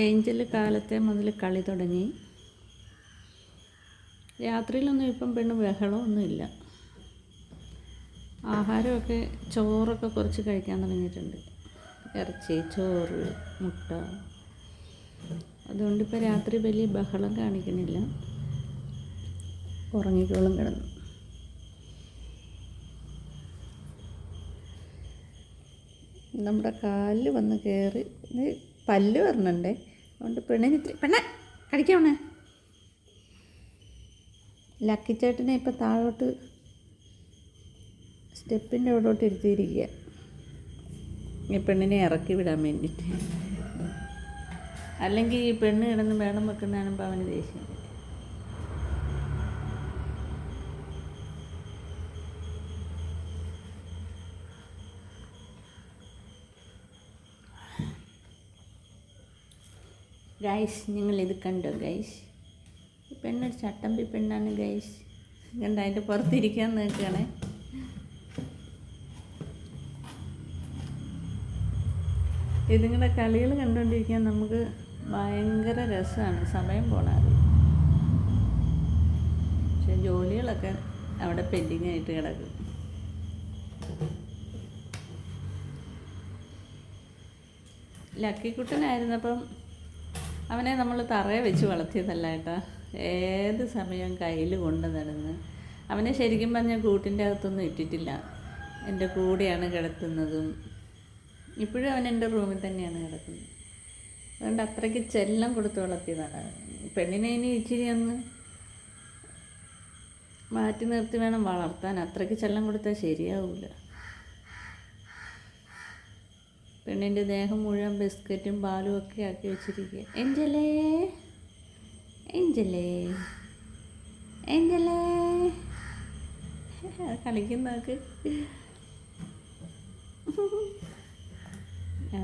Angel കാലത്തെ മുതൽ കളി തുടങ്ങി. രാത്രിയിലൊന്നും ഇപ്പം പെണ്ണ് ബഹളമൊന്നുമില്ല. ആഹാരമൊക്കെ ചോറൊക്കെ കുറച്ച് കഴിക്കാൻ തുടങ്ങിയിട്ടുണ്ട്. ഇറച്ചി ചോറ് മുട്ട. അതുകൊണ്ടിപ്പോൾ രാത്രി വലിയ ബഹളം കാണിക്കണില്ല ഉറങ്ങിക്കോളും കിടന്നു. നമ്മുടെ കാലിൽ വന്ന് കയറി പല്ല് വരണുണ്ടേ. അതുകൊണ്ട് പെണ്ണിന് ഇത്തിരി പെണ്ണ കടിക്കണേ ലക്കി ചേട്ടനെ ഇപ്പം താഴോട്ട് സ്റ്റെപ്പിന്റെ അവിടോട്ട് ഇരുത്തിയിരിക്കുക. ഈ പെണ്ണിനെ ഇറക്കി വിടാൻ വേണ്ടിയിട്ട്. അല്ലെങ്കിൽ ഈ പെണ്ണ് കിടന്ന് വേണം വെക്കുന്നതാണ് അവന് ദേഷ്യം. ഗൈസ് ഇത് കണ്ടോ ഗൈസ് ഈ പെണ്ണൊരു ചട്ടമ്പി പെണ്ണാണ് ഗൈസ് കണ്ട അതിന്റെ പുറത്തിരിക്കാൻ നോക്കുകയാണേ. ഇതിങ്ങളുടെ കളികൾ കണ്ടുകൊണ്ടിരിക്കാൻ നമുക്ക് ഭയങ്കര രസമാണ് സമയം പോണത്. പക്ഷെ ജോലികളൊക്കെ അവിടെ പെൻഡിങ് ആയിട്ട് കിടക്കും. ലക്കിക്കുട്ടനായിരുന്നപ്പം അവനെ നമ്മൾ തറയെ വെച്ച് വളർത്തിയതല്ല കേട്ടോ. ഏത് സമയവും കയ്യിൽ കൊണ്ട് നടന്ന്. അവനെ ശരിക്കും പറഞ്ഞാൽ കൂട്ടിന്റെ അകത്തൊന്നും ഇട്ടിട്ടില്ല. എന്റെ കൂടെയാണ് കിടത്തുന്നതും ഇപ്പോഴും അവൻ എന്റെ റൂമിൽ തന്നെയാണ് കിടക്കുന്നത്. അതുകൊണ്ട് അത്രയ്ക്ക് ചെല്ലം കൊടുത്ത് വളർത്തിയതാണ് പെണ്ണിനെ ഇനി ഇച്ചിരി ഒന്ന് മാറ്റി നിർത്തി വേണം വളർത്താൻ. അത്രയ്ക്ക് ചെല്ലം കൊടുത്താൽ ശരിയാവില്ല പെണ്ണിന്റെ ദേഹം മുഴുവൻ ബിസ്ക്കറ്റും പാലും ഒക്കെ ആക്കി വെച്ചിരിക്കുക. എഞ്ചലേ എഞ്ചലേ എഞ്ചലേ. കളിക്കുന്നവർക്ക് ആ.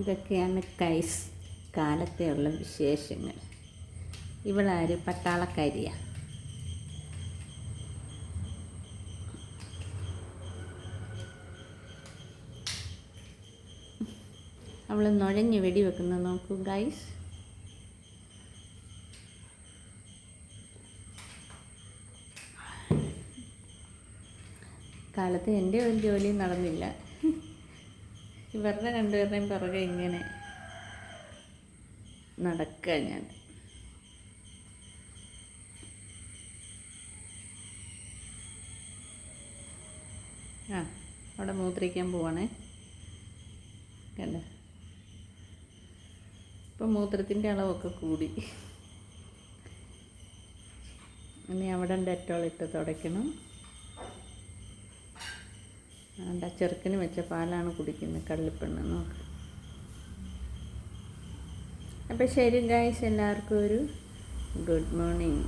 ഇതൊക്കെയാണ് കൈസ് കാലത്തെ ഉള്ള വിശേഷങ്ങൾ. ഇവളാര് പട്ടാളക്കാരിയാണ് അവൾ നുഴഞ്ഞ് വെടി വെക്കുന്ന നോക്കൂ ഗൈസ് കാലത്ത് എന്റെ ഒരു ജോലിയും നടന്നില്ല. ഇവരുടെ രണ്ടുപേരുടെയും പിറകെ ഇങ്ങനെ നടക്കുക ഞാൻ. ആ അവിടെ മൂത്രിക്കാൻ പോവാണേ. കണ്ട? ഇപ്പം മൂത്രത്തിന്റെ അളവൊക്കെ കൂടി. ഇനി അവിടെ ഡെറ്റോൾ ഇട്ട് തുടയ്ക്കണം. ആണ്ട ചെറുക്കിന് വെച്ച പാലാണ് കുടിക്കുന്നത് കള്ളിപ്പെണ്ണ് നോക്ക് അപ്പോൾ ശരി ഗായ്സ് എല്ലാവർക്കും ഒരു ഗുഡ് മോർണിംഗ്